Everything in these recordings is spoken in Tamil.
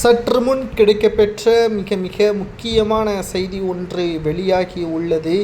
சற்று முன் கிடைக்கப்பெற்ற மிக மிக முக்கியமான செய்தி ஒன்று வெளியாகி உள்ளது.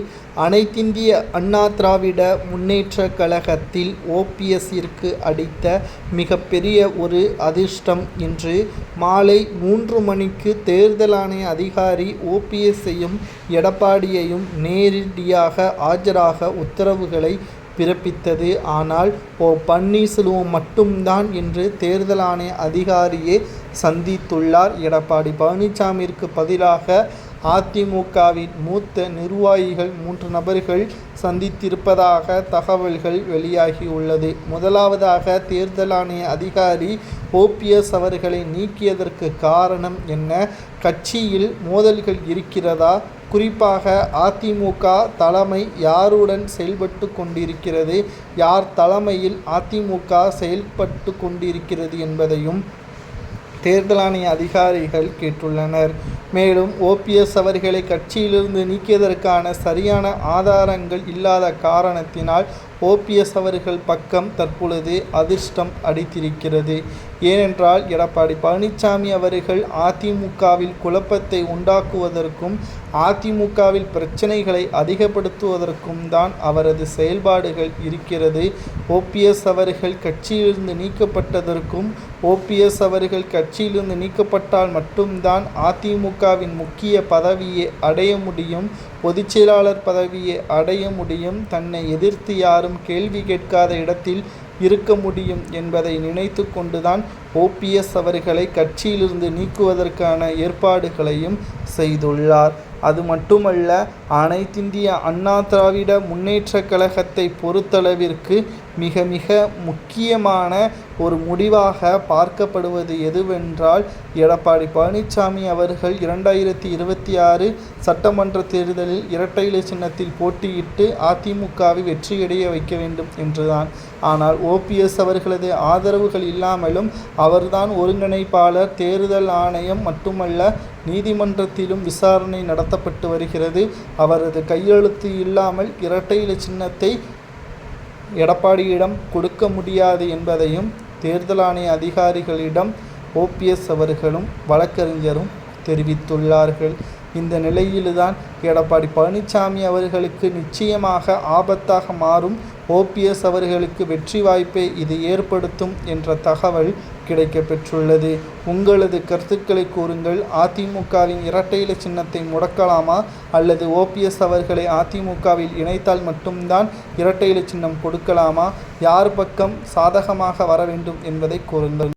அனைத்திந்திய அண்ணா திராவிட முன்னேற்ற கழகத்தில் ஓபிஎஸ்ஸிற்கு அடித்த மிகப்பெரிய ஒரு அதிர்ஷ்டம் இன்று மாலை மூன்று மணிக்கு தேர்தல் ஆணைய அதிகாரி ஓபிஎஸ்ஸையும் எடப்பாடியையும் நேரடியாக ஆஜராக உத்தரவுகளை பிறப்பித்தது. ஆனால் ஓ பன்னீர்செல்வம் மட்டும்தான் என்று தேர்தல் ஆணைய அதிகாரியை சந்தித்துள்ளார். எடப்பாடி பழனிசாமிற்கு பதிலாக அதிமுகவின் மூத்த நிர்வாகிகள் மூன்று நபர்கள் சந்தித்திருப்பதாக தகவல்கள் வெளியாகியுள்ளது. முதலாவதாக தேர்தல் ஆணைய அதிகாரி ஓபிஎஸ் அவர்களை நீக்கியதற்கு காரணம் என்ன? கட்சியில் மோதல்கள் இருக்கிறதா? குறிப்பாக அதிமுக தலைமை யாருடன் செயல்பட்டு கொண்டிருக்கிறது? யார் தலைமையில் அதிமுக செயல்பட்டு கொண்டிருக்கிறது என்பதையும் தேர்தல் ஆணைய அதிகாரிகள் கேட்டுள்ளனர். மேலும் ஓபிஎஸ் அவர்களை கட்சியிலிருந்து நீக்கியதற்கான சரியான ஆதாரங்கள் இல்லாத காரணத்தினால் ஓபிஎஸ் அவர்கள் பக்கம் தற்பொழுது அதிர்ஷ்டம் அடித்திருக்கிறது. ஏனென்றால் எடப்பாடி பழனிசாமி அவர்கள் அதிமுகவில் குழப்பத்தை உண்டாக்குவதற்கும் அதிமுகவில் பிரச்சனைகளை அதிகப்படுத்துவதற்கும் தான் அவரது செயல்பாடுகள் இருக்கிறது. ஓபிஎஸ் அவர்கள் கட்சியிலிருந்து நீக்கப்பட்டதற்கும் ஓபிஎஸ் அவர்கள் கட்சியிலிருந்து நீக்கப்பட்டால் மட்டும்தான் அதிமுகவின் முக்கிய பதவியை அடைய முடியும் பொதுச்செயலாளர் பதவியை அடைய முடியும். தன்னை எதிர்த்து யார் யாரும் கேள்வி கேட்காத இடத்தில் இருக்க முடியும் என்பதை நினைத்து கொண்டுதான் ஓபிஎஸ் அவர்களை கட்சியிலிருந்து நீக்குவதற்கான ஏற்பாடுகளையும் செய்துள்ளார். அது மட்டுமல்ல அனைத்திந்திய அண்ணா திராவிட முன்னேற்ற கழகத்தை பொறுத்தளவிற்கு மிக மிக முக்கியமான ஒரு முடிவாக பார்க்கப்படுவது எதுவென்றால் எடப்பாடி பழனிசாமி அவர்கள் இரண்டாயிரத்தி இருபத்தி ஆறு சட்டமன்ற தேர்தலில் இரட்டை இலை சின்னத்தில் போட்டியிட்டு அதிமுகவை வெற்றியடைய வைக்க வேண்டும் என்றுதான். ஆனால் ஓபிஎஸ் அவர்களது ஆதரவுகள் இல்லாமலும் அவர்தான் ஒருங்கிணைப்பாளர் தேர்தல் ஆணையம் மட்டுமல்ல நீதிமன்றத்திலும் விசாரணை நடத்தப்பட்டு வருகிறது. அவரது கையெழுத்து இல்லாமல் இரட்டை இலை சின்னத்தை எடப்பாடியிடம் கொடுக்க முடியாது என்பதையும் தேர்தல் ஆணைய அதிகாரிகளிடம் ஓபிஎஸ் அவர்களும் வழக்கறிஞரும் தெரிவித்துள்ளார்கள். இந்த நிலையில்தான் எடப்பாடி பழனிசாமி அவர்களுக்கு நிச்சயமாக ஆபத்தாக மாறும் ஓபிஎஸ் அவர்களுக்கு வெற்றி வாய்ப்பை இது ஏற்படுத்தும் என்ற தகவல் கிடைக்கப்பெற்றுள்ளது. உங்களது கருத்துக்களை கூறுங்கள். அதிமுகவின் இரட்டையில சின்னத்தை முடக்கலாமா? அல்லது ஓபிஎஸ் அவர்களை அதிமுகவில் இணைத்தால் மட்டும்தான் இரட்டையில சின்னம் கொடுக்கலாமா? யார் பக்கம் சாதகமாக வர வேண்டும் என்பதை கூறுங்கள்.